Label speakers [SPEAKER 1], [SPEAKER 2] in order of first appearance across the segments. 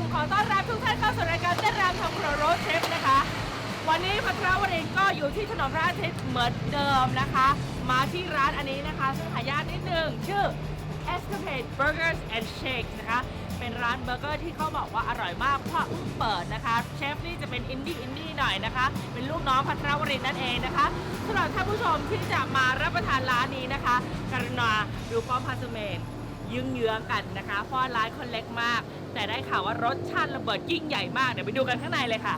[SPEAKER 1] ม ขอต้อนรับทุกท่านเข้าสู่รายการเต้นรำทำครัวโรสเชฟนะคะ วันนี้พัทรวรินก็อยู่ที่ถนนพระอาทิตย์เหมือนเดิมนะคะ มาที่ร้านอันนี้นะคะ ซึ่งหายากนิดนึง ชื่อ Escapade Burgers and Shakes นะคะ เป็นร้านเบอร์เกอร์ที่เขาบอกว่าอร่อยมากเพราะเพิ่งเปิดนะคะ เชฟนี่จะเป็นอินดี้อินดี้หน่อยนะคะ เป็นลูกน้องพัทรวรินนั่นเองนะคะสำหรับท่านผู้ชมที่จะมารับประทานร้านนี้นะคะ กรุณาดูป้อมพาสเมนยึงเยื้องกันนะคะเพราะร้านคนเล็กมาก แต่ได้ข่าวว่ารสชาติระเบิดยิ่งใหญ่มากเดี๋ยวไปดูกันข้างในเลยค่ะ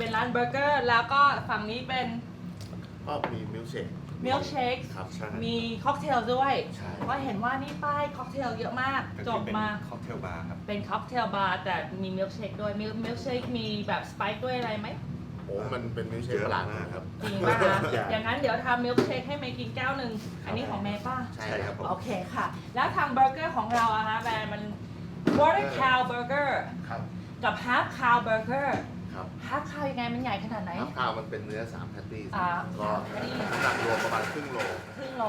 [SPEAKER 1] เลย
[SPEAKER 2] ทำเป็
[SPEAKER 1] นร้านเบอร์เกอร์ แล้วก็ฝั่งนี้เป็น
[SPEAKER 2] ก็มีมิลเชค
[SPEAKER 1] มิลเชค
[SPEAKER 2] ครับใช่
[SPEAKER 1] มีค็อกเทลด้วย
[SPEAKER 2] ใช่
[SPEAKER 1] เพราะเห็นว่านี่ป้ายค็อกเทลเยอะมาก
[SPEAKER 3] ก็
[SPEAKER 1] จ
[SPEAKER 3] คือบเป็น
[SPEAKER 1] มา
[SPEAKER 3] ค็อกเทลบาร์ครับ
[SPEAKER 1] เป็นค็อกเทลบาร์แต่มีมิลเชคด้วยมิลมิลเชคมีแบบสไปซ์ด้วยอะไรไหม
[SPEAKER 2] โอ้มันเป็นมิลเชค
[SPEAKER 3] เยอะ
[SPEAKER 2] ประหลาด
[SPEAKER 3] มากครับ
[SPEAKER 1] จริงป่ะคะ
[SPEAKER 3] ใช่
[SPEAKER 1] อย่างนั้นเดี๋ยวทำมิลเชคให้เมย์กินแก้วหนึ่งอันนี้ของเมย์ป่ะ
[SPEAKER 2] ใช่
[SPEAKER 3] ใช่
[SPEAKER 2] ค
[SPEAKER 3] ครั
[SPEAKER 2] รับบ
[SPEAKER 3] ผม
[SPEAKER 1] โอเคค่ะ แล้วทางเบอร์เกอร์ของเราอะฮะแบรนด์มัน Water Cow Burger
[SPEAKER 2] ครับ
[SPEAKER 1] กับ Half Cow Burger
[SPEAKER 2] ครับ
[SPEAKER 1] Half Cow ยังไงมันใหญ่ขนาดไหน
[SPEAKER 2] น้ำข้าวมันเป็นเนื้อ3แพตตี้
[SPEAKER 1] อ่า
[SPEAKER 2] ก็
[SPEAKER 1] สามแพตตี้
[SPEAKER 2] น้ำหนักรวมประมาณครึ่งโล
[SPEAKER 1] ครึ่งโล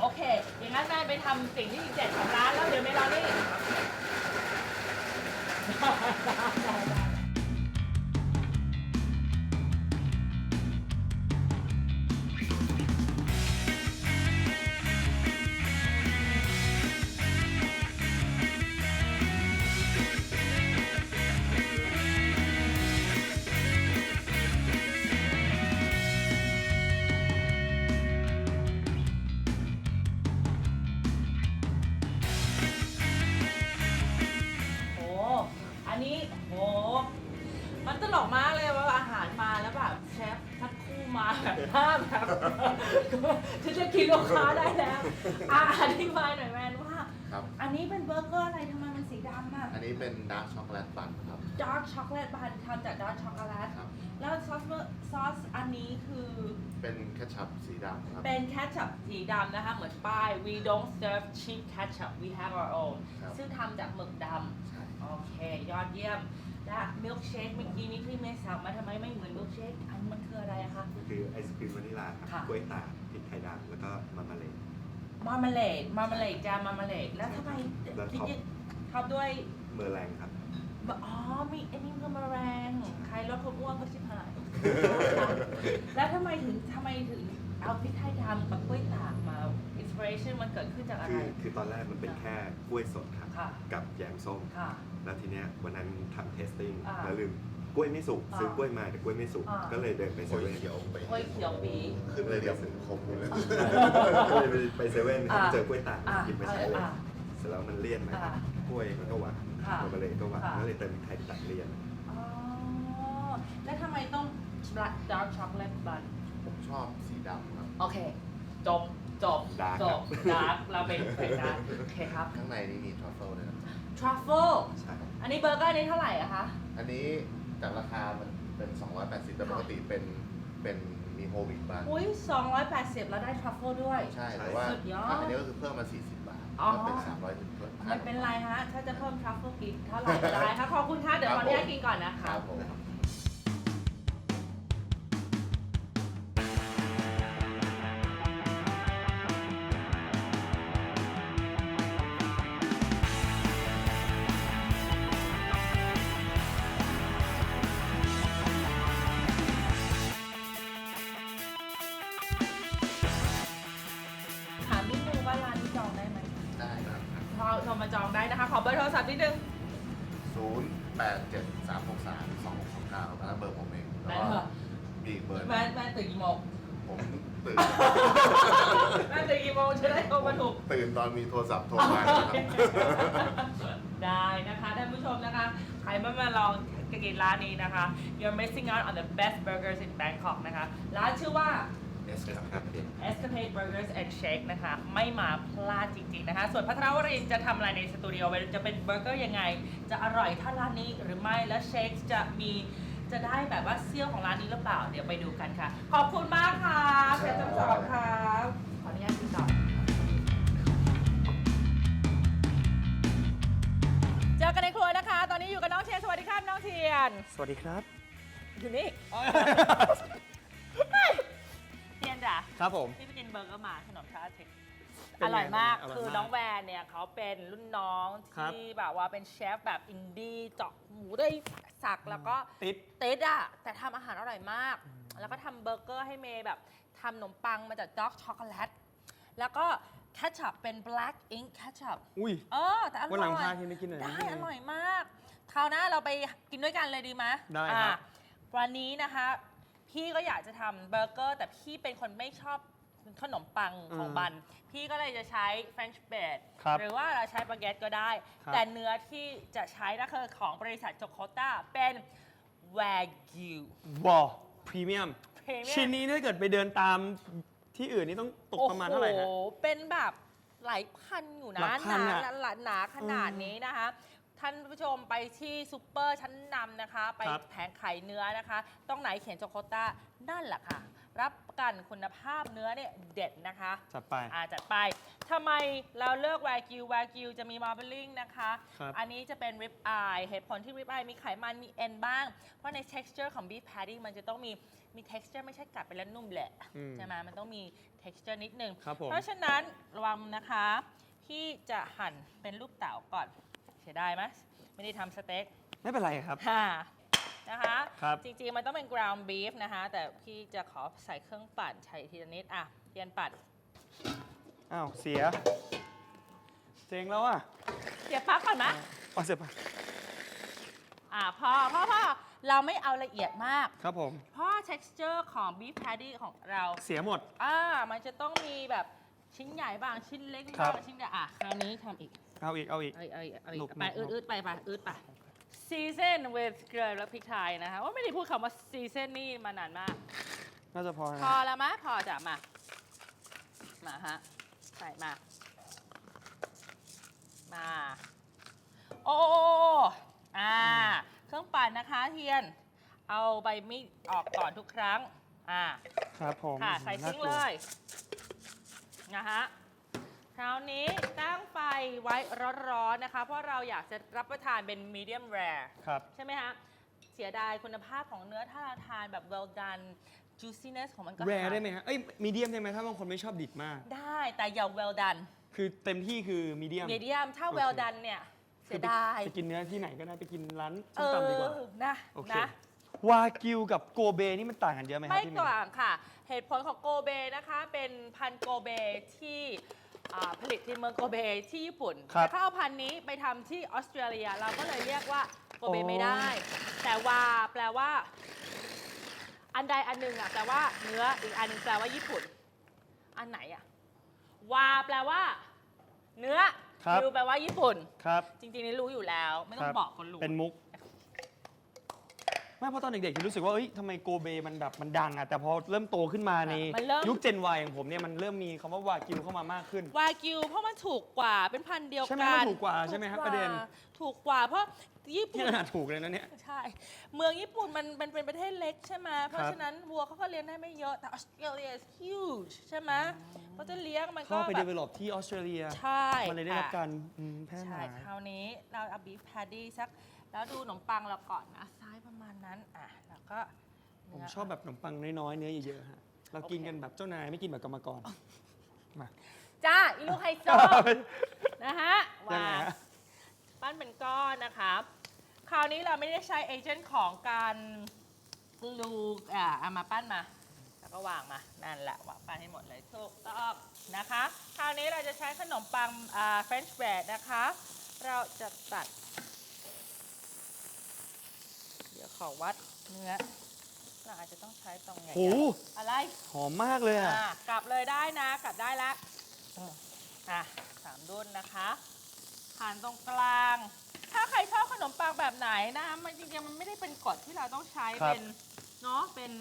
[SPEAKER 1] โอเค อย่างนั้นแม่ไปทำสิ่งที่เด็ดของร้านแล้วเดี๋ยวไม่รอนี่ ลูกค้าได้แล้วอะอธิบายหน่อยแมนว่า
[SPEAKER 2] ครับ
[SPEAKER 1] อันนี้เป็นเบอร์เกอร์อะไรทำไมมันสีดำอะ
[SPEAKER 2] อันนี้เป็นดาร์กช็อกโกแลตบันครับ
[SPEAKER 1] ดาร์กช็อกโกแลตบานทำจากดาร์กช็อกโกแลต
[SPEAKER 2] ครับ
[SPEAKER 1] แล้วซอสเบอร์ซอสอันนี้คือ
[SPEAKER 2] เป็นแคชชัพสีดำครับ
[SPEAKER 1] เป็นแคชชัพสีดำนะคะเหมือนป้าย we don't serve cheap ketchup we have our own
[SPEAKER 2] ครับ
[SPEAKER 1] ซึ่งทำจากหมึกดำ
[SPEAKER 2] ใช่
[SPEAKER 1] โอเค ยอดเยี่ยม และมิลค์เชคเมื่อกี้นี้ที่เมย์สั่งมาทำไมไม่เหมือนมิลค์เชคอันมันคืออะไรอะคะ
[SPEAKER 3] ก็คือไอศครีมวานิลาครับ
[SPEAKER 1] ค่ะ
[SPEAKER 3] กล้วยตาก พริกไทยดำแล้วก็มามาเลย์
[SPEAKER 1] มาร์มาเลดมาร์มาเลดจามาร์มาเลดแล้วทำไม
[SPEAKER 3] แล้วท็อป
[SPEAKER 1] ท็อปด้วย
[SPEAKER 3] เมอร์แรงครับ
[SPEAKER 1] อ๋อ มีอันนี้คือมะแรง ใครลดความอ้วนก็ชิบหาย แล้วทำไมถึงทำไมถึงเอาพริกไทยดำกับกล้วยตากมาอินสปิเรชันมันเกิดขึ้นจากอะไร
[SPEAKER 3] คือคือตอนแรกมันเป็นแค่กล้วยสดครับ
[SPEAKER 1] ค่ะ
[SPEAKER 3] กับแยมส้ม
[SPEAKER 1] ค่ะ
[SPEAKER 3] แล้วทีเนี้ยวันนั้นทำเทสติ้ง
[SPEAKER 1] อ่า
[SPEAKER 3] แล้วลืมก ล้วยไม่สุก
[SPEAKER 1] อ่า
[SPEAKER 3] ซื้อกล้วยมาแต่กล้วยไม่สุก
[SPEAKER 1] อ่า
[SPEAKER 3] ก็เลยเดินไปเซ
[SPEAKER 2] โอ้ย
[SPEAKER 3] เว่น
[SPEAKER 2] เขียวไป
[SPEAKER 1] กล้วยเขียวปี
[SPEAKER 2] ขึ้นเลยเดี๋ยวผมคมเลย
[SPEAKER 3] ก็เลยไปเซเว่น
[SPEAKER 1] อ่า
[SPEAKER 3] เจอกล้วยตาก
[SPEAKER 1] อ่า
[SPEAKER 3] หยิบไปใช้เลย
[SPEAKER 1] อ่า
[SPEAKER 3] เสร็จแล้วมันเลี่ยนไหม
[SPEAKER 1] อ่า
[SPEAKER 3] กล้วยมันก็หวาน
[SPEAKER 1] ค่ะ
[SPEAKER 3] มามาเลย์ก็หวาน
[SPEAKER 1] ค่ะ
[SPEAKER 3] ก็เลยเติมพริกไทยตัดเลี่ยน
[SPEAKER 1] อ๋อ แล้วทำไมต้อง black dark chocolate bun
[SPEAKER 2] ผมชอบสีดำครับ
[SPEAKER 1] โอเค จบ จบ
[SPEAKER 3] Dark
[SPEAKER 1] จบดาร์กเราเป็นแขกดาร์กโอเคครับ
[SPEAKER 2] ข้างในนี่มีทรัฟเฟิลด้วยนะ
[SPEAKER 1] truffle
[SPEAKER 3] ใช่
[SPEAKER 1] อันนี้เบอร์เกอร์นี้เท่าไหร่อะคะ
[SPEAKER 2] อันนี้ จากราคามันเป็น 280 แต่ปกติเป็นเป็นมีโฮวิกบ้าง
[SPEAKER 1] อุ้ย280 แล้วได้ truffle ด้วย
[SPEAKER 2] ใช่ แต่ว่า
[SPEAKER 1] สุดยอด
[SPEAKER 2] อันนี้ก็คือเพิ่มมา 40 บาท
[SPEAKER 1] อ๋อ
[SPEAKER 2] ก็เป็น 300ถึงเพิ่ม
[SPEAKER 1] ไม่เป็นไรฮะ ถ้าจะเพิ่ม truffle กินเท่าไหร่ก็ได้ค่ะขอบคุณค่ะ เดี๋ยวขออนุญาตกินก่อนนะ
[SPEAKER 2] ค
[SPEAKER 1] คะ
[SPEAKER 2] รับผม
[SPEAKER 1] มาจองได้นะคะ ขอเบอร์โทรศัพท์นิดนึง
[SPEAKER 2] 0 8 7 3 6 3 2 6 2 9อันนั้นเบอร์ผมเอง
[SPEAKER 1] แม่
[SPEAKER 2] แล้ว
[SPEAKER 1] เหร
[SPEAKER 2] ก็
[SPEAKER 1] อ
[SPEAKER 2] มีอีกเบอร์ห
[SPEAKER 1] แม่
[SPEAKER 2] นึง
[SPEAKER 1] แม่ตื่นกี่โมง
[SPEAKER 2] ผมตื่น
[SPEAKER 1] แม่ตื่นกี่โมงจะได้โทรมาถูก
[SPEAKER 2] ตื่นตอนมีโทรศัพท์โทรมาครับ
[SPEAKER 1] ได้นะคะท่านผู้ชมนะคะ ใครมามาลองกินร้านนี้นะคะ you're missing out on the best burgers in Bangkok นะคะ ร้านชื่อว่า
[SPEAKER 3] เอสครับ
[SPEAKER 1] Escapade Burgers and Shake นะคะ ไม่มาพลาดจริงๆนะคะ ส่วนพัทรวรินทร์จะทำอะไรในสตูดิโอจะเป็นเบอร์เกอร์ยังไง จะอร่อยเท่าร้านนี้หรือไม่และเชคจะมีจะได้แบบว่าเซี่ยวของร้านนี้หรือเปล่า เดี๋ยวไปดูกันค่ะ ขอบคุณมากค่ะเชฟทั้งสองครับขออนุญาตกินต่อเจอกันในครัวนะคะ ตอนนี้อยู่กับน้องเทียนสวัสดีครับน้องเทียน
[SPEAKER 3] สวัสดีครับ
[SPEAKER 1] อยู่นี่เทียนจ้ะ
[SPEAKER 3] ครับผม
[SPEAKER 1] ที่ไปกินเบอร์เกอร์มาขนมชาเทค
[SPEAKER 3] เป็
[SPEAKER 1] อน
[SPEAKER 3] ไง
[SPEAKER 1] ร่อยมาก
[SPEAKER 3] อร่อยมาก
[SPEAKER 1] คือน้องแวนเนี่ยเขาเป็นรุ่นน้อง
[SPEAKER 3] ครับ
[SPEAKER 1] ที่แบบว่าเป็นเชฟแบบอินดี้เจาะหมูด้วยสักแล้วก็
[SPEAKER 3] ติด
[SPEAKER 1] ติดอะแต่ทำอาหารอร่อยมาก แล้วก็ทำเบอร์เกอร์ให้เมย์แบบทำขนมปังมาจากด็อกช็อกโกแลตแล้วก็แคชชัพเป็น black ink ketchup
[SPEAKER 3] อุ้ย
[SPEAKER 1] เออ แต่อร่อย
[SPEAKER 3] วันหลังพาเฮียไปกินหน่อยนะ
[SPEAKER 1] ได้
[SPEAKER 3] เฮีย
[SPEAKER 1] อร่อยมาก คราวหน้าเราไปกินด้วยกันเลยดีไหม
[SPEAKER 3] ได้ครับ
[SPEAKER 1] อะวันนี้นะคะ พี่ก็อยากจะทำเบอร์เกอร์ แต่พี่เป็นคนไม่ชอบขนมปังของบัน พี่ก็เลยจะใช้ French bread
[SPEAKER 3] ครับ
[SPEAKER 1] หรือว่าเราใช้บาเกตก็ได้
[SPEAKER 3] ครับ
[SPEAKER 1] แต่เนื้อที่จะใช้นะคือของบริษัทโจโคต้าเป็นวากิว
[SPEAKER 3] วอลพรีเมียม
[SPEAKER 1] Premium
[SPEAKER 3] ชิ้นนี้ถ้าเกิดไปเดินตามที่อื่นนี่ต้องตกประมาณเท่าไหร่ฮะ
[SPEAKER 1] โอ้โหเป็นแบบหลายพันอยู่นะ
[SPEAKER 3] หลักพัน
[SPEAKER 1] หนา
[SPEAKER 3] อะ
[SPEAKER 1] หนาหนาขนาดนี้นะคะ ท่านผู้ชมไปที่ซูเปอร์ชั้นนำนะคะ ไป
[SPEAKER 3] ครับ
[SPEAKER 1] แผงขายเนื้อนะคะ ต้องไหนเขียนโจโคต้านั่นแหละค่ะ รับประกันคุณภาพเนื้อเนี่ยเด็ดนะคะ
[SPEAKER 3] จัดไป
[SPEAKER 1] อาจัดไป ทำไมเราเลือกวากิววากิวจะมีมาร์เบลลิงนะคะ
[SPEAKER 3] ครับ
[SPEAKER 1] อันนี้จะเป็นริบอายเหตุผลที่ริบอายมีไขมันมีเอ็นบ้าง เพราะใน texture ของ beef patty มันจะต้องมีมี texture ไม่ใช่กัดไปแล้วนุ่มแหละ
[SPEAKER 3] อืม
[SPEAKER 1] ใช่ไหมมันต้องมี texture นิดนึง
[SPEAKER 3] ครับผม
[SPEAKER 1] เพราะฉะนั้นระวังนะคะ ที่จะหั่นเป็นรูปเต๋าก่อนเสียดายไหมไม่ได้ทำสเต็ก
[SPEAKER 3] ไม่เป็นไรครับ
[SPEAKER 1] ค่ะนะคะ
[SPEAKER 3] ครับ
[SPEAKER 1] จริงๆ มันต้องเป็น ground beef นะคะ แต่พี่จะขอใส่เครื่องปั่นใส่ทีละนิดอะเทียนปั่น
[SPEAKER 3] อ้าวเสียเจ๊งแล้วอะ
[SPEAKER 1] เสียบปลั๊กก่อนไหม
[SPEAKER 3] เอาเสียไป
[SPEAKER 1] อะพอพอพอเราไม่เอาละเอียดมาก
[SPEAKER 3] ครับผม
[SPEAKER 1] เพราะ texture ของ beef patty ของเรา
[SPEAKER 3] เสียหมด
[SPEAKER 1] อ่ามันจะต้องมีแบบชิ้นใหญ่บ้างชิ้นเล็ก
[SPEAKER 3] ครั
[SPEAKER 1] บ้าง
[SPEAKER 3] บ
[SPEAKER 1] ชิ้นใหญ่อะคราวนี้ทำอีก
[SPEAKER 3] เอาอีกเอาอีก
[SPEAKER 1] เอาอีกเอาอีกเอาอี
[SPEAKER 3] หนุ
[SPEAKER 1] ก
[SPEAKER 3] ก
[SPEAKER 1] ไป
[SPEAKER 3] หนุก
[SPEAKER 1] อืดๆไปไปอืดไป season with เกลือและพริกไทยนะคะว่าไม่ได้พูดคำว่า season นี่มานานมาก
[SPEAKER 3] น่าจะพอนะ
[SPEAKER 1] พอแล้วมะพอจะมา มาฮะ ใส่มา มาโอ้โอ้โอ้อ่า เครื่องปั่นนะคะเทียน เอาใบมีดออกก่อนทุกครั้ง อ่า
[SPEAKER 3] ครับผม
[SPEAKER 1] ค่ะ ใส่ซิงค์เลย นะฮะ คราวนี้ตั้งไฟไว้ร้อนๆนะคะ เพราะเราอยากจะรับประทานเป็น medium rare
[SPEAKER 3] ครับ
[SPEAKER 1] ใช่ไหมฮะเสียดายคุณภาพของเนื้อถ้าเราทานแบบ well done juiciness ของมันก็
[SPEAKER 3] แร
[SPEAKER 1] หาย
[SPEAKER 3] ได้ไหมฮะ เอ้ยมีเดียมได้ไหมถ้าบางคนไม่ชอบดิบมาก
[SPEAKER 1] ได้แต่อย่า well done
[SPEAKER 3] คือเต็มที่คือมีเดียม
[SPEAKER 1] medium ถ้า
[SPEAKER 3] โอเค
[SPEAKER 1] well done เนี่ย เสียดาย
[SPEAKER 3] ไปกินเนื้อที่ไหนก็ได้ไปกินร้าน
[SPEAKER 1] เอ
[SPEAKER 3] ส้มตำดีกว่า
[SPEAKER 1] อนะ
[SPEAKER 3] โอเค
[SPEAKER 1] นะ
[SPEAKER 3] วากิวกับโกเบนี่มันต่างกันเยอะไหมครั
[SPEAKER 1] ไม่
[SPEAKER 3] บพี่เม
[SPEAKER 1] ก
[SPEAKER 3] ย์
[SPEAKER 1] ว่างค่ะ เหตุผลของโกเบนะคะ เป็นพันธุ์โกเบที่ อ่าผลิตที่เมืองโกเบที่ญี่ปุ่น
[SPEAKER 3] ครับ
[SPEAKER 1] แต่ถ้าเอาพันธุ์นี้ไปทำที่ออสเตรเลียเราก็เลยเรียกว่าโกเบ
[SPEAKER 3] โอ้
[SPEAKER 1] ไม่ได้ แต่วาแปลว่า อันใดอันหนึ่งอะแปลว่าเนื้ออีกอันหนึงแปลว่าญี่ปุ่น อันไหนอะวาแปลว่า เนื้อ
[SPEAKER 3] ครับ
[SPEAKER 1] ยูแปลว่าญี่ปุ่น
[SPEAKER 3] ครับ
[SPEAKER 1] จริงๆนี่รู้อยู่แล้ว ไม่ต้อ
[SPEAKER 3] ค
[SPEAKER 1] ง
[SPEAKER 3] รับ
[SPEAKER 1] บอกคนรู้
[SPEAKER 3] เป็นมุก ไม่เพราะตอนเด็กๆที่รู้สึกว่าเอ้ยทำไมโกเบมันแบบมันดังอะแต่พอเริ่มโตขึ้นมาใน
[SPEAKER 1] มันเริ่ม
[SPEAKER 3] ยุคเจนวของผมเนี่ยมันเริ่มมีคำว่าวากิวเข้ามามากขึ้น
[SPEAKER 1] วากิวเพราะมันถูกกว่าเป็นพันธุ์เดียวกัน
[SPEAKER 3] ใช่ไหมมันถูกกว่าใช่ไหมครับ
[SPEAKER 1] ถูก
[SPEAKER 3] ประเด็น
[SPEAKER 1] ถูกกว่าเพราะญี่
[SPEAKER 3] ที่
[SPEAKER 1] ปุ่น
[SPEAKER 3] ขนาดถูกเลยนะเนี่ย
[SPEAKER 1] ใช่ เมืองญี่ปุ่นมันมันเป็นประเทศเล็กใช่ไหมเพราะ
[SPEAKER 3] ครับ
[SPEAKER 1] ฉะนั้นวัวเขาก็เลี้ยงได้ไม่เยอะ แต่ออสเตรเลีย is huge ใช่ไหมเขาจะเลี้ยงมันก็
[SPEAKER 3] เข้าไป
[SPEAKER 1] แบ
[SPEAKER 3] เด
[SPEAKER 1] บ
[SPEAKER 3] เวลลอปที่ออสเตรเลีย
[SPEAKER 1] ใช่
[SPEAKER 3] มันเลยได้รับ
[SPEAKER 1] อะ
[SPEAKER 3] การอืมแพร่ห
[SPEAKER 1] ใช่
[SPEAKER 3] ลาย
[SPEAKER 1] คราวนี้เราเอาบีฟแพดดี้สัก แล้วดูขนมปังเราก่อนนะซ้ายประมาณนั้นอะแล้วก็
[SPEAKER 3] ผม
[SPEAKER 1] เนื้
[SPEAKER 3] ชอบแบบขนมปังน้อยๆ เนื้อเยอะๆฮะเรากินกันแบบเจ้านายไม่กินแบบกรรมกรมา
[SPEAKER 1] จ้าอีลูกไฮโซ นะฮะ
[SPEAKER 3] ยังไง
[SPEAKER 1] วาง
[SPEAKER 3] ฮะ
[SPEAKER 1] ปั้นเป็นก้อนนะคะคราวนี้เราไม่ได้ใช้เอเจนต์ของการลูอ่าเอามาปั้นมา แล้วก็วางมานั่นแหละวางปั้นให้หมดเลยถูกต้องนะคะ คราวนี้เราจะใช้ขนมปังอ่าเฟรนช์แบรดนะคะ เราจะตัดเดี๋ยว ขอวัดเนื้อเราอาจจะต้องใช้ตรงไหน
[SPEAKER 3] โอ้โห
[SPEAKER 1] อะไร
[SPEAKER 3] หอมมากเลยอะ
[SPEAKER 1] อะกลับเลยได้นะ กลับได้ละอืมอะสามดุนนะคะหั่นตรงกลาง ถ้าใครชอบขขนมปังแบบไหนนะ มันจริงๆมันไม่ได้เป็นกฎที่เราต้องใช้
[SPEAKER 3] ครับ
[SPEAKER 1] เป็นเนาะเป็น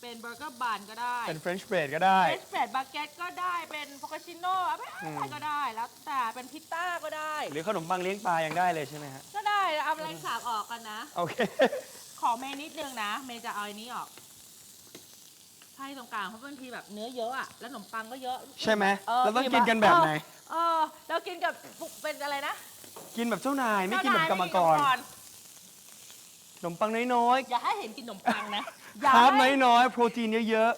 [SPEAKER 1] เป็นเบอร์เกอร์บันก็ได้
[SPEAKER 3] เป็น French bread ก็ได้
[SPEAKER 1] เฟสเฟรดบาเกตก็ได้เป็นโฟคาชิโน่อะไร
[SPEAKER 3] อืม
[SPEAKER 1] ก็ได้แล้วแต่เป็นพิตต้าก็ได้
[SPEAKER 3] หรือขนมปังเลี้ยงปลายังได้เลยใช่ไหมฮะ
[SPEAKER 1] ก็ได้เอาอะไรสาบออกกันนะ
[SPEAKER 3] โอเค
[SPEAKER 1] ขอเมย์นิดนึงนะ เมย์จะเอาอันนี้ออกใช่ตรงกลางเพราะบางทีแบบเนื้อเยอะอะแล้วขนมปังก็เยอะ
[SPEAKER 3] ใช่ไหม
[SPEAKER 1] เออ
[SPEAKER 3] เราต้องกินกันแบบไหน
[SPEAKER 1] เออเรากินกับเป็นอะไรนะ
[SPEAKER 3] กินแบบเจ้านายไม่กินแบบกรรมกร
[SPEAKER 1] เจ้านาย
[SPEAKER 3] ขนมปังน้อย
[SPEAKER 1] อย่าให้เห็นกินขนมปังนะ
[SPEAKER 3] ๆ
[SPEAKER 1] อย่า
[SPEAKER 3] คาร์บ
[SPEAKER 1] ให้
[SPEAKER 3] น้อยๆ โปรตีนเยอะ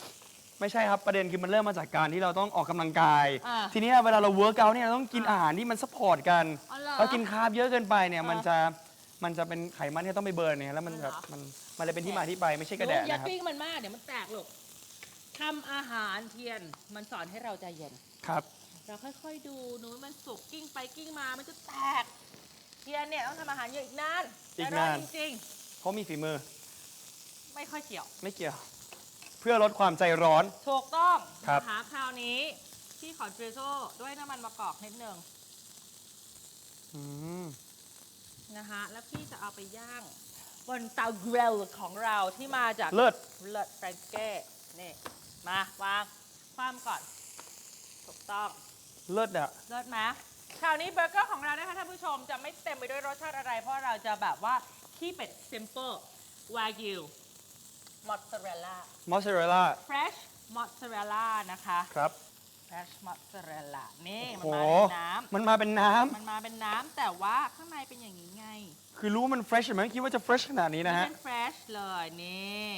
[SPEAKER 3] ๆ ไม่ใช่ครับประเด็นคือมันเริ่มมาจากการที่เราต้องออกกำลังกาย
[SPEAKER 1] อ่า
[SPEAKER 3] ทีนี้เวลาเราเวิร์กเอาเนี่ยเราต้องกินอาหารที่มันซัพพอร์ตกัน
[SPEAKER 1] อ๋อเหรอ
[SPEAKER 3] เรากินคาร์บเยอะเกินไปเนี่ย
[SPEAKER 1] อ่ามั
[SPEAKER 3] มันจะ มันจะเป็นไขมันที่ต้องไปเบิร์นเนี่ยแล้วมัน
[SPEAKER 1] อ๋อเหร
[SPEAKER 3] แบ
[SPEAKER 1] อ
[SPEAKER 3] บมันมันเลยเป็นที่มาที่ไปไม่ใช่กระแดะ
[SPEAKER 1] อย่า
[SPEAKER 3] นะครับ
[SPEAKER 1] ปิ้งมันมากเดี๋ยวมันแตกลูกทำอาหารเทียนมันสอนให้เราใจเย็น
[SPEAKER 3] ครับ
[SPEAKER 1] เราค่อยๆดูหนูมันสุกกิ้งไปกิ้งมามันจะแตก เทียนเนี่ยต้องทำอาหารเยอะอีกนาน
[SPEAKER 3] อีก
[SPEAKER 1] แต่
[SPEAKER 3] นาน
[SPEAKER 1] เรจริง
[SPEAKER 3] เพราะมีฝีมือ
[SPEAKER 1] ๆ ไม่ค่อยเกี่ยว
[SPEAKER 3] ไม่เกี่ยว เพื่อลดความใจร้อน
[SPEAKER 1] ถูกต้อง
[SPEAKER 3] ครับ
[SPEAKER 1] นะคะคราวนี้พี่ขอดริโซด้วยน้ำมันมะกอกนิดนึง
[SPEAKER 3] อืม
[SPEAKER 1] นะคะ แล้วพี่จะเอาไปย่าง บนเตาเกรลของเราที่มาจาก
[SPEAKER 3] เลิศ
[SPEAKER 1] เลิศแฟรงเก้นี่มาวางความก่อน ถูกต้อง
[SPEAKER 3] เลิศอะ
[SPEAKER 1] เลิศไหมคราวนี้เบอร์เกอร์ของเรานะคะท่านผู้ชมจะไม่เต็มไปด้วยรสชาติอะไร เพราะเราจะแบบว่าขี้เป็ด simple wagyu mozzarella
[SPEAKER 3] มอสซาเรลล่า
[SPEAKER 1] fresh mozzarella นะคะ
[SPEAKER 3] ครับ
[SPEAKER 1] fresh mozzarella นี่มัน
[SPEAKER 3] โอ้
[SPEAKER 1] มาเป็นน้
[SPEAKER 3] มันมาเป็นน้ำำ
[SPEAKER 1] มันมาเป็นน้ำแต่ว่าข้างในเป็นอย่างนี้ไง
[SPEAKER 3] คือรู้ว่ามัน fresh ไหมคิดว่าจะ fresh ขนาดนี้นะฮะ
[SPEAKER 1] เป็น fresh เลยนี่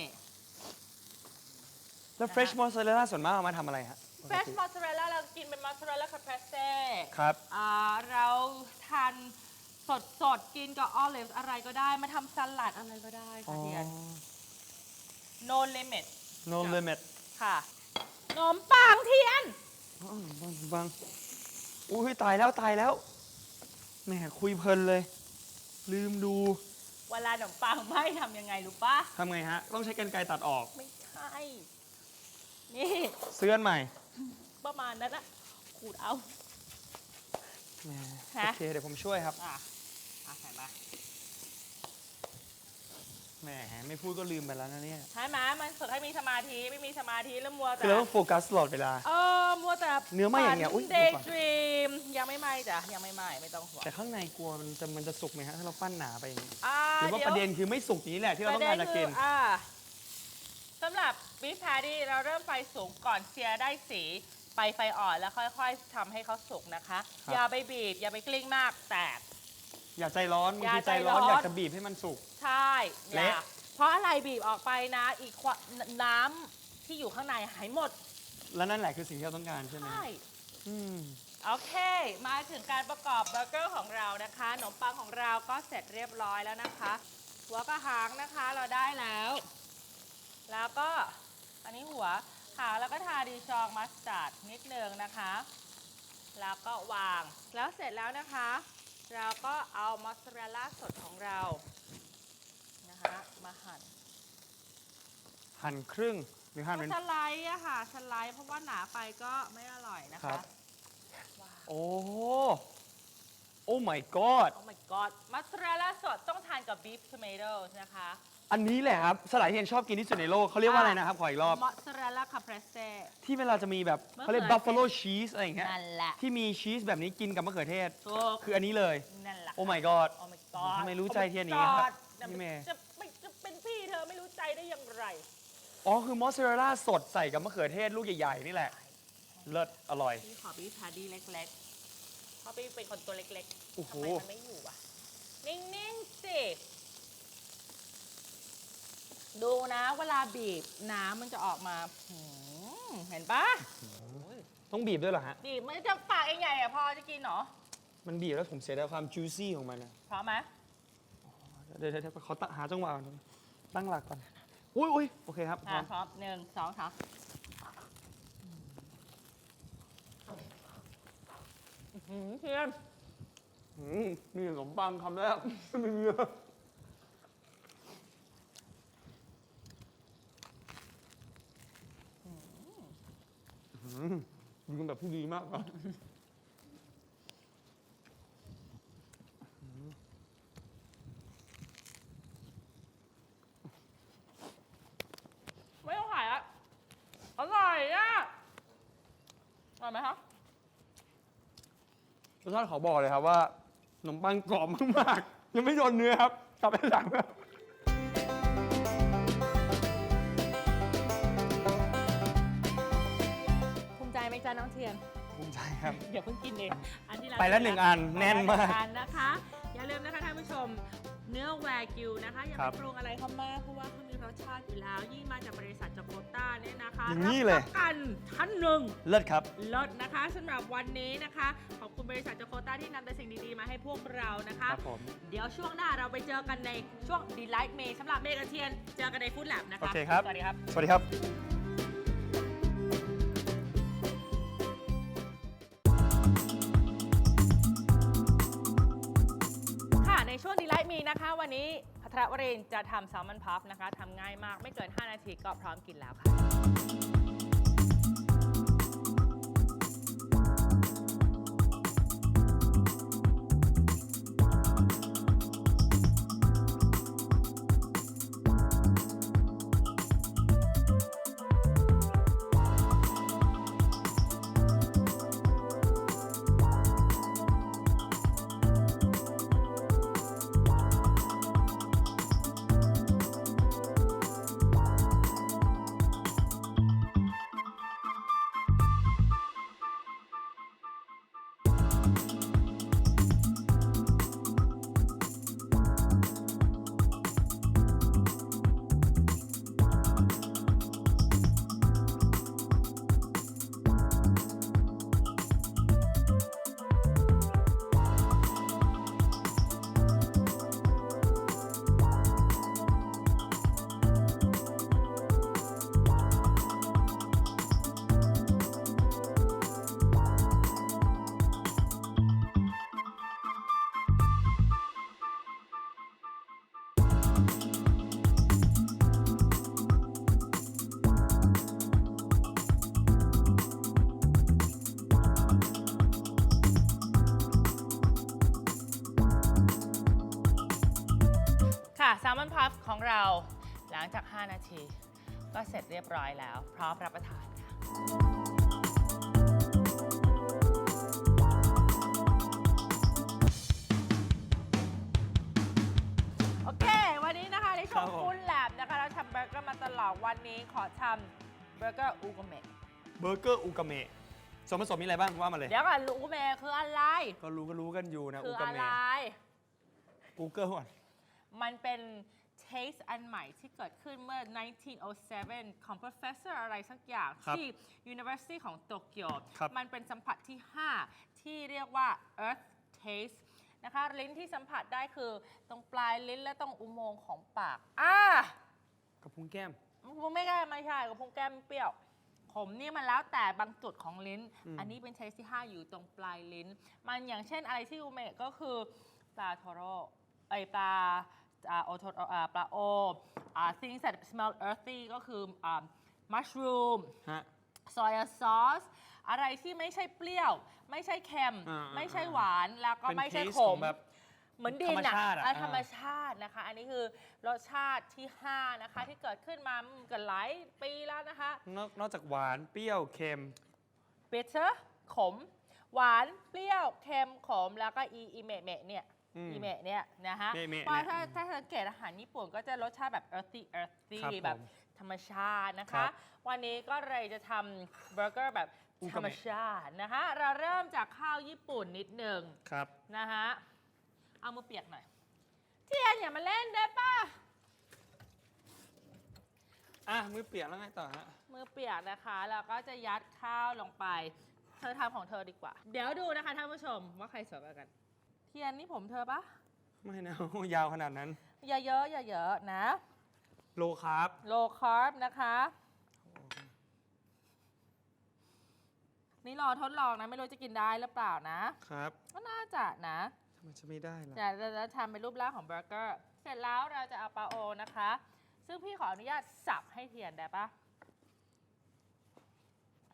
[SPEAKER 3] แล้ว fresh mozzarella ส่วนมากเอามาทำอะไรฮะ
[SPEAKER 1] fresh mozzarella เรากินเป็น mozzarella caprese
[SPEAKER 3] ครับ
[SPEAKER 1] อ่าเราทานสดสดๆกินกับ olive อะไรก็ได้มาทำสลัดอะไรก็ได้
[SPEAKER 3] อ๋
[SPEAKER 1] ค่ะ
[SPEAKER 3] อ
[SPEAKER 1] เทียน no limit
[SPEAKER 3] no limit
[SPEAKER 1] ค่ะขนมปังเทียน
[SPEAKER 3] อ๋อบังบังอุ้ยตายแล้วตายแล้วแหมคุยเพลินเลย ลืมดู
[SPEAKER 1] เวลาขนมปังไหม่ทำยังไงรู้ปะ
[SPEAKER 3] ทำไงฮะ ต้องใช้กรรไกรตัดออก
[SPEAKER 1] ไม่ใช่ นี่
[SPEAKER 3] เสื้อนใหม่
[SPEAKER 1] ประมาณนั้นอะขูดเอา
[SPEAKER 3] แหม
[SPEAKER 1] ฮะ
[SPEAKER 3] โอเคเดี๋ยวผมช่วยครับ
[SPEAKER 1] อะอะใส่มา
[SPEAKER 3] แหมไม่พูดก็ลืมไปแล้วนะเนี่ย
[SPEAKER 1] ใช่ไหมมันฝึกให้มีสมาธิไม่มีสมาธิแล้วมัว
[SPEAKER 3] คื
[SPEAKER 1] แต่
[SPEAKER 3] อเราต้องโฟกัสตลอดเวลา
[SPEAKER 1] เออมัวแต่
[SPEAKER 3] เนื้อไหม้อย่างเงี้ยอุ๊ย
[SPEAKER 1] เดย์ดรีมยังไม่ไหม้จ้ะยังไม่ไหม้ไม่ต้องห่วง
[SPEAKER 3] แต่ข้างในกลัวมันจะมันจะสุกไหมฮะถ้าเราปั้นหนาไปอย่างนี้
[SPEAKER 1] อ่า
[SPEAKER 3] หรือว่า
[SPEAKER 1] ดี๋ย
[SPEAKER 3] ประเด็นคือไม่สุกนี้แหละที่เราต้องการจะกิน
[SPEAKER 1] ประเด็คืออ่าสำหรับบีฟแพดดี้เราเริ่มไฟสูงก่อนเชียร์ได้สีไปไฟอ่อนแล้วค่อย ๆทำให้เขาสุกนะคะ
[SPEAKER 3] ครับ
[SPEAKER 1] อย่าไปบีบ อย่าไปกลิ้งมากแตก
[SPEAKER 3] อย่าใจร้อนบาง
[SPEAKER 1] อย่า
[SPEAKER 3] ทีใจ
[SPEAKER 1] ใจร้
[SPEAKER 3] ร้
[SPEAKER 1] อ
[SPEAKER 3] อนนอยากจะบีบให้มันสุก
[SPEAKER 1] ใช่อย่า
[SPEAKER 3] เละ
[SPEAKER 1] เพราะอะไรบีบออกไปนะ อีกควน้ำที่อยู่ข้างในหายหมด
[SPEAKER 3] แล้วนั่นแหละคือสิ่งที่เราต้องการใช่ไหม
[SPEAKER 1] ใช่
[SPEAKER 3] อืม
[SPEAKER 1] โอเค มาถึงการประกอบเบอร์เกอร์ของเรานะคะขนมปังของเราก็เสร็จเรียบร้อยแล้วนะคะ หัวกระหางนะคะเราได้แล้ว แล้วก็อันนี้หัวหางแล้วก็ทาดีชองมัสตาร์ดนิดนึงนะคะ แล้วก็วางแล้วเสร็จแล้วนะคะ เราก็เอามอสซาเรลล่าสดของเรานะคะมาหั่น
[SPEAKER 3] หั่นครึ่งหรือหั่นเป็น
[SPEAKER 1] สไลด์อะค่ะสไลด์เพราะว่าหนาไปก็ไม่อร่อยนะ
[SPEAKER 3] ครั
[SPEAKER 1] คะ
[SPEAKER 3] บ โอ้โอ้ my god
[SPEAKER 1] โอ้ my god มอสซาเรลล่าสดต้องทานกับบีฟ o ม a t o s นะคะ
[SPEAKER 3] อันนี้แหละครับสลายที่เห็นชอบกินที่สุดในโลกเขาเรียกว่าอะไรนะครับ ขออีกรอบ
[SPEAKER 1] มอสซาเรลล่าคาเพรสเซ่
[SPEAKER 3] ที่เวลาจะมีแบบ
[SPEAKER 1] มะเขือ
[SPEAKER 3] เขาเรียก buffalo cheese อะไรอย่างเงี้ย
[SPEAKER 1] นั่นแหละ
[SPEAKER 3] ที่มีชีสแบบนี้กินกับมะเขือเทศ
[SPEAKER 1] ถูก
[SPEAKER 3] คืออันนี้เลย
[SPEAKER 1] นั่นแหละ
[SPEAKER 3] โอ้ my god
[SPEAKER 1] โอ้ my god
[SPEAKER 3] ทำไมรู้ใจ
[SPEAKER 1] Oh my
[SPEAKER 3] เทียนอย่างนี้ครับ
[SPEAKER 1] God
[SPEAKER 3] พี่เมย์
[SPEAKER 1] จะไม่จะเป็นพี่เธอไม่รู้ใจได้อย่างไร
[SPEAKER 3] อ๋อ คือมอสซาเรลล่าสดใส่กับมะเขือเทศลูกใหญ่ ๆ นี่แหละ เลิศอร่อย
[SPEAKER 1] พี่ขอบีฟพาร์ดี้เล็กๆเพราะพี่เป็นคนตัวเล็ก
[SPEAKER 3] โอ้
[SPEAKER 1] ๆ
[SPEAKER 3] โห
[SPEAKER 1] ทำไมมันไม่อยู่อะ นิ่งๆสิ ดูนะเวลาบีบน้ำมันจะออกมาหืมเห็นปะ
[SPEAKER 3] ต้องบีบด้วยเหรอฮะ
[SPEAKER 1] บีบมันจะปากเองไงอะพอจะกินเหรอ
[SPEAKER 3] มันบีบแล้วผมเสียดายความ juicy ของมันนะ
[SPEAKER 1] พร้อมไหม
[SPEAKER 3] เดี๋ยวเดี๋ยวเดี๋ยวขอตั้งหาจังหวะก่อนตั้งหลักก่อน อุ้ยอุ้ยโอเคครับพร้
[SPEAKER 1] อะ
[SPEAKER 3] อม
[SPEAKER 1] พร้อมหนึ่งสองสามอื้อหือเทียน
[SPEAKER 3] อืมมีขนมปังคำแรก ไม่มีอะอืม ยินแบบที่ดีมากครับ
[SPEAKER 1] ไม่ต้องขายละอร่อยอะอร่อยไหมครับ
[SPEAKER 3] รสชาติขอบอกเลยครับว่าขนมปังกรอบมากๆยังไม่โดนเนื้อครับกลับไปหลังครับ
[SPEAKER 1] จไหมจ๊ะน้องเทียน
[SPEAKER 3] ภูมิใจครับ
[SPEAKER 1] อย่าเพิ่งกินเองอันที่เรา
[SPEAKER 3] ไปแล้วหนึ่งอันแน่นมาก
[SPEAKER 1] ไปแล้วหงอันนะคะ อย่าลืมนะคะท่านผู้ชม เนื้อแวกิวนะคะ อย่า
[SPEAKER 3] ครั
[SPEAKER 1] ไป
[SPEAKER 3] บ
[SPEAKER 1] ปรุงอะไรเขามากเพราะว่าเขามีรสชาติอยู่แล้ว ยิ่งมาจากบริษัทจากโคต้าเนี่ยนะคะ
[SPEAKER 3] อย่างนี้เลย
[SPEAKER 1] รับประกันท่านหนึ่ง
[SPEAKER 3] เลิศครับ
[SPEAKER 1] ลดนะคะสำหรับวันนี้นะคะ ขอบคุณบริษัทจากโคต้าที่นำแต่สิ่งดี ๆ มาให้พวกเรานะคะ
[SPEAKER 3] ครับผม
[SPEAKER 1] เดี๋ยวช่วงหน้าเราไปเจอกันในช่วง Delight May สำหรับเมกะเทียน เจอกันในฟู้ดแลบนะคะ
[SPEAKER 3] โอเคครับ
[SPEAKER 1] สวัสดีครับ
[SPEAKER 3] สวัสดีครับ
[SPEAKER 1] ในช่วงดีไลท์มีนะคะ วันนี้พัทรวรินทร์จะทำแซลมอนพัฟนะคะทำง่ายมากไม่เกิน 5 นาทีก็พร้อมกินแล้วค่ะ ค่ะแซลมอนพัฟของเราหลังจาก 5 นาที ก็เสร็จเรียบร้อยแล้ว พร้อมรับประทาน นนี้ขอทำเบอร์เกอร์อูกเมะ
[SPEAKER 3] เบอร์เกอร์อุกาเมะส่วนผสมมีอะไรบ้างว่ามาเลย
[SPEAKER 1] เดี๋ยวก่อนอูกเมะคืออะไร
[SPEAKER 3] ก็รู้ก็รู้กันอยู่นะ
[SPEAKER 1] คื
[SPEAKER 3] อุ
[SPEAKER 1] อกาอะไร
[SPEAKER 3] เมะกูเกิลก่อน
[SPEAKER 1] มันเป็น taste อันใหม่ที่เกิดขึ้นเมื่อ 1907 ของ professor อะไรสักอย่าง
[SPEAKER 3] ครับ
[SPEAKER 1] ที่ University ของโตเกียว
[SPEAKER 3] ครับ
[SPEAKER 1] มันเป็นสัมผัสที่ 5 ที่เรียกว่า earth taste นะคะ ลิ้นที่สัมผัสได้คือตรงปลายลิ้นและตรงอุโมงค์ของปาก อ่า
[SPEAKER 3] กับพุงแก้ม
[SPEAKER 1] พุงไม่ได้ไม่ใช่กับพุงแก้มเปรี้ยว ขมนี่มันแล้วแต่บางจุดของลิ้น
[SPEAKER 3] อืม
[SPEAKER 1] อันนี้เป็นเทสที่ 5 อยู่ตรงปลายลิ้น มันอย่างเช่นอะไรที่อูเมะก็คือ ปลาโทโร่ไอยปลาอ่าโอโทโร่อ่าปลาโออ่า things that smell earthy ก็คืออ่า mushroom
[SPEAKER 3] ฮะ
[SPEAKER 1] soy sauce อะไรที่ไม่ใช่เปรี้ยว ไม่ใช่เค็ม
[SPEAKER 3] อ่า
[SPEAKER 1] ไม่ใช่หวานแล้วก็
[SPEAKER 3] เป็น
[SPEAKER 1] ไม่ใช่
[SPEAKER 3] taste
[SPEAKER 1] ข
[SPEAKER 3] ของ
[SPEAKER 1] ม
[SPEAKER 3] แบบ
[SPEAKER 1] เหมือนดิน
[SPEAKER 3] ธรรมชาติอะ
[SPEAKER 1] อะ
[SPEAKER 3] อ่า
[SPEAKER 1] ธรรมชาตินะคะ อันนี้คือรสชาติที่ 5 นะคะ ที่เกิดขึ้นมาเกันหลายปีแล้วนะคะ
[SPEAKER 3] นอกนอกจากหวานเปรี้ยวเค็ม
[SPEAKER 1] bitter ขม หวานเปรี้ยวเค็มขมแล้วก็อีอีเมะเมะเนี่ย
[SPEAKER 3] อืม
[SPEAKER 1] อีเมะเนี่ยนะฮะ
[SPEAKER 3] เมะเมะ
[SPEAKER 1] เพราะ
[SPEAKER 3] เนี่ย
[SPEAKER 1] ถ้าถ้าสังเกตอาหารญี่ปุ่นก็จะรสชาติแบบ earthy earthy
[SPEAKER 3] ครับผม
[SPEAKER 1] แบบธรรมชาตินะ
[SPEAKER 3] ครั
[SPEAKER 1] คะ
[SPEAKER 3] บ
[SPEAKER 1] วันนี้ก็เลยจะทำเบอร์เกอร์แบบ
[SPEAKER 3] อุกะเมะ
[SPEAKER 1] ธรรมชาตินะคะ เราเริ่มจากข้าวญี่ปุ่นนิดหนึ่ง
[SPEAKER 3] ครับ
[SPEAKER 1] นะฮะ เอามือเปียกหน่อย เทียนอย่ามาเล่นได้ป่ะ
[SPEAKER 3] อะมือเปียกแล้วไงต่อฮะ
[SPEAKER 1] มือเปียกนะคะแล้วก็จะยัดข้าวลงไป เธอทำของเธอดีกว่า เดี๋ยวดูนะคะท่านผู้ชมว่าใครสวยกว่ากัน เทียนนี่ผมเธอปะ
[SPEAKER 3] ไม่นะ ยาวขนาดนั้น
[SPEAKER 1] อย่าเยอะอย่าเยอะนะ
[SPEAKER 3] โลคาร์บ
[SPEAKER 1] โลคาร์บนะคะ นี่รอทดลองนะ ไม่รู้จะกินได้หรือเปล่านะ
[SPEAKER 3] ครับ
[SPEAKER 1] ก็น่าจะนะ
[SPEAKER 3] ทำไมจะไม่ได้ล่ะ
[SPEAKER 1] แต่เราจะทำเป็นรูปร่างของเบอร์เกอร์ เสร็จแล้วเราจะเอาปลาโอนะคะ ซึ่งพี่ขออนุญาตสับให้เทียนได้ปะ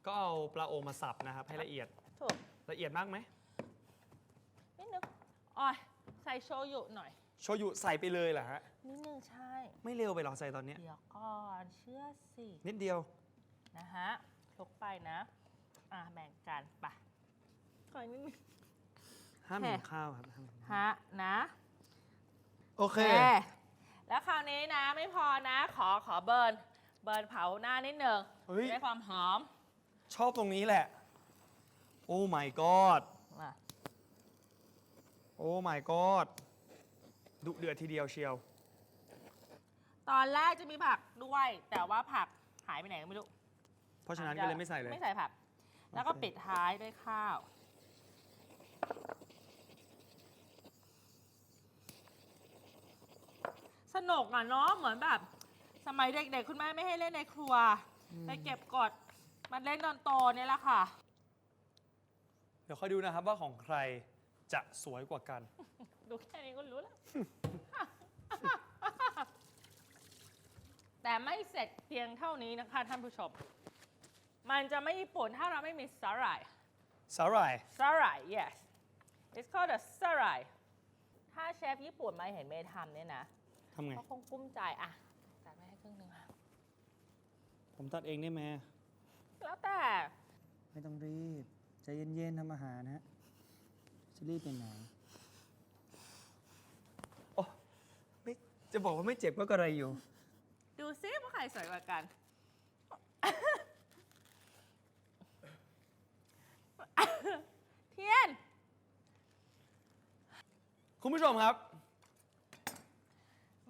[SPEAKER 3] ก็เอาปลาโอมาสับนะครับ ให้ละเอียด
[SPEAKER 1] ถูก
[SPEAKER 3] ละเอียดมากไหม
[SPEAKER 1] นิดนึงอ๋อยใส่โชยุหน่อย
[SPEAKER 3] โชยุใส่ไปเลยเหรอฮะ
[SPEAKER 1] นิดนึงใช่
[SPEAKER 3] ไม่เร็วไปหรอใส่ตอนเนี้ย
[SPEAKER 1] เดี๋ยวก่อนเชื่อสิ
[SPEAKER 3] นิดเดียว
[SPEAKER 1] นะฮะคลุกไปนะ อะแบ่งกันไปขออีกนิดนึง
[SPEAKER 3] ห้าม
[SPEAKER 1] โอเค
[SPEAKER 3] เห็นข้าวครับห้ามเห็นข้าว
[SPEAKER 1] ฮะนะ
[SPEAKER 3] โอเค
[SPEAKER 1] โอเคแล้วคราวนี้นะไม่พอนะขอขอเบิร์น เบิร์นเผาหน้านิดหนึ่ง
[SPEAKER 3] เฮ้ย
[SPEAKER 1] ได้ความหอม
[SPEAKER 3] ชอบตรงนี้แหละ โอ้ my god
[SPEAKER 1] มา
[SPEAKER 3] โอ้ my god ดุเดือดทีเดียวเชียว
[SPEAKER 1] ตอนแรกจะมีผักด้วย แต่ว่าผักหายไปไหนก็ไม่รู้
[SPEAKER 3] เพราะฉะนั้นก็เลยไม่ใส่เลย
[SPEAKER 1] ไม่ใส่ผัก แล้วก็
[SPEAKER 3] โอเค
[SPEAKER 1] ปิดท้ายด้วยข้าว นุกอะเนาะเหมือนแบบ สมัยเด็กๆคุณแม่ไม่ให้เล่นในครัวไปเก็บกดมันเล่นตอนโตเนี่ยแหละค่ะ
[SPEAKER 3] เดี๋ยวค่อยดูนะครับว่าของใครจะสวยกว่ากัน
[SPEAKER 1] ดูแค่นี้ก็รู้แล้ว แต่ไม่เสร็จเพียงเท่านี้นะคะท่านผู้ชม มันจะไม่ญี่ปุ่นถ้าเราไม่มีสาหร่าย
[SPEAKER 3] สาหร่าย
[SPEAKER 1] สาหร่าย yes it's called a สาหร่าย ถ้าเชฟญี่ปุ่นมาเห็นเมย์ทำเนี่ยนะ
[SPEAKER 3] ทำไง
[SPEAKER 1] เขาคงกุ้มใจอะตัดไปให้ครึ่งหนึ่งค่ะ
[SPEAKER 3] ผมตัดเองได้ไหม
[SPEAKER 1] แล้วแต่
[SPEAKER 4] ไม่ต้องรีบใจเย็นๆทำอาหารนะฮะจะรีบไปไหน
[SPEAKER 3] โอ้ไม่จะบอกว่าไม่เจ็บก็กระไรอยู่
[SPEAKER 1] ดูซิว่าใครสวยกว่ากัน เทียน
[SPEAKER 3] คุณผู้ชมครับ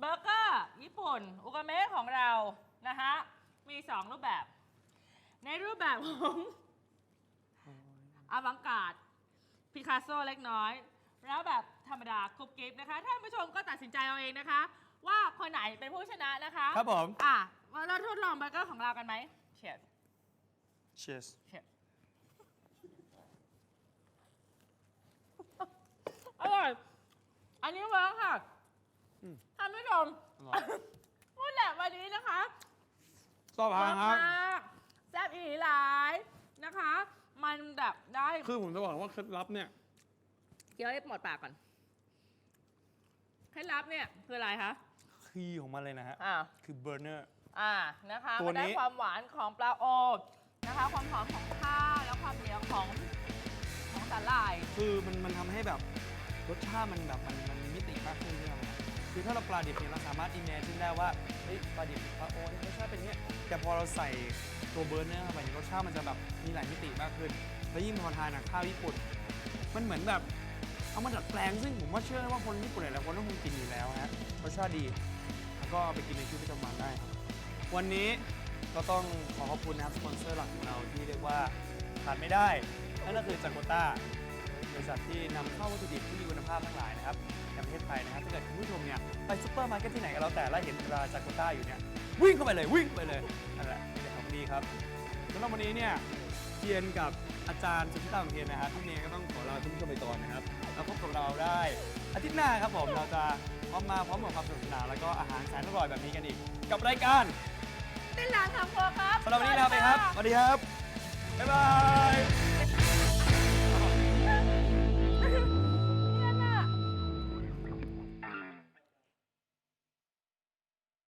[SPEAKER 1] เบอร์เกอร์ญี่ปุ่นอุกาเมะของเรานะฮะมีสองรูปแบบ ในรูปแบบของอาบังกาดพิคาโซเล็กน้อย แล้วแบบธรรมดาคุปกิฟนะคะท่านผู้ชมก็ตัดสินใจเอาเองนะคะ ว่าคนไหนเป็นผู้ชนะนะคะ
[SPEAKER 3] ครับผม
[SPEAKER 1] อะเราทดลองเบอร์เกอร์ของเรากันไหมเชียร์
[SPEAKER 3] cheers
[SPEAKER 1] เชียร์อร่อย อันนี้เวิร์กค่ะ
[SPEAKER 3] อืม
[SPEAKER 1] ท่านผู้ชม
[SPEAKER 3] อร่อย
[SPEAKER 1] พูดแหละวันนี้นะคะ
[SPEAKER 3] ชอบทานครับ
[SPEAKER 1] มากแซ่บอีหลีหลายนะคะ มันแบบได้
[SPEAKER 3] คือผมจะบอกว่าเคล็ดลับเนี่ย
[SPEAKER 1] เคี้ยวให้หมดปากก่อนเคล็ดลับเนี่ยคืออะไรคะ
[SPEAKER 3] คีย์ของมันเลยนะฮะ
[SPEAKER 1] อ่า
[SPEAKER 3] คือเบอร์เนอร์
[SPEAKER 1] อ่า นะคะ
[SPEAKER 3] ตัว
[SPEAKER 1] มันได้
[SPEAKER 3] นี้
[SPEAKER 1] ความหวานของปลาโอนะคะ ความหอมของข้าวแล้วความเหนียวของของสาหร่าย
[SPEAKER 3] คือมันมันทำให้แบบรสชาติมันแบบมันมันมีมิติมากขึ้นใช่ไหม คือถ้าเราปลาดิบเนี่ยเราสามารถอิมเมจินได้ว่าเฮ้ยปลาดิบปลาโอเนี่ยรสชาติเป็นอย่างเนี้ยแต่พอเราใส่ตัวเบอร์เนอร์เข้าไปเนี่ยรสชาติมันจะแบบมีหลายมิติมากขึ้น แล้วยิ่งพอทานกับข้าวญี่ปุ่น มันเหมือนแบบเอามาดัดแปลงซึ่งผมว่าเชื่อว่าคนญี่ปุ่นหลายๆคนต้องคงกินอยู่แล้วฮะรสชาติดีแล้วก็เอาไปกินในชีวิตประจำวันได้ครับวันนี้ก็ต้องขอขอบคุณนะครับสปอนเซอร์หลักของเราที่เรียกว่าขาดไม่ได้นั่นก็คือจากโกต้า บริษัทที่นำเข้าวัตถุดิบที่มีคุณภาพทั้งหลายนะครับในประเทศไทยนะครับถ้าเกิดคุณผู้ชมเนี่ยไปซุปเปอร์มาร์เก็ตที่ไหนก็แล้วแต่แล้วเห็นตราจากโกต้าอยู่เนี่ยวิ่งเข้าไปเลยวิ่งเข้าไปเลยนั่นแหละนี่แหละของดีครับสำหรับวันนี้เนี่ยเทียนกับอาจารย์สุทธิตาของเทียนนะครับพี่เนยก็ต้องขอลาท่านผู้ชมไปก่อนนะครับแล้วพบกับเราได้อาทิตย์หน้าครับผมเราจะพร้อมมาพร้อมกับความสนุกสนานแล้วก็อาหารแสนอร่อยแบบนี้กันอีก กับรายการ
[SPEAKER 1] เต้นร้านทำครัวครับ
[SPEAKER 3] สำหรับวันนี้ลาไปครับสวัสดีครับบ๊ายบาย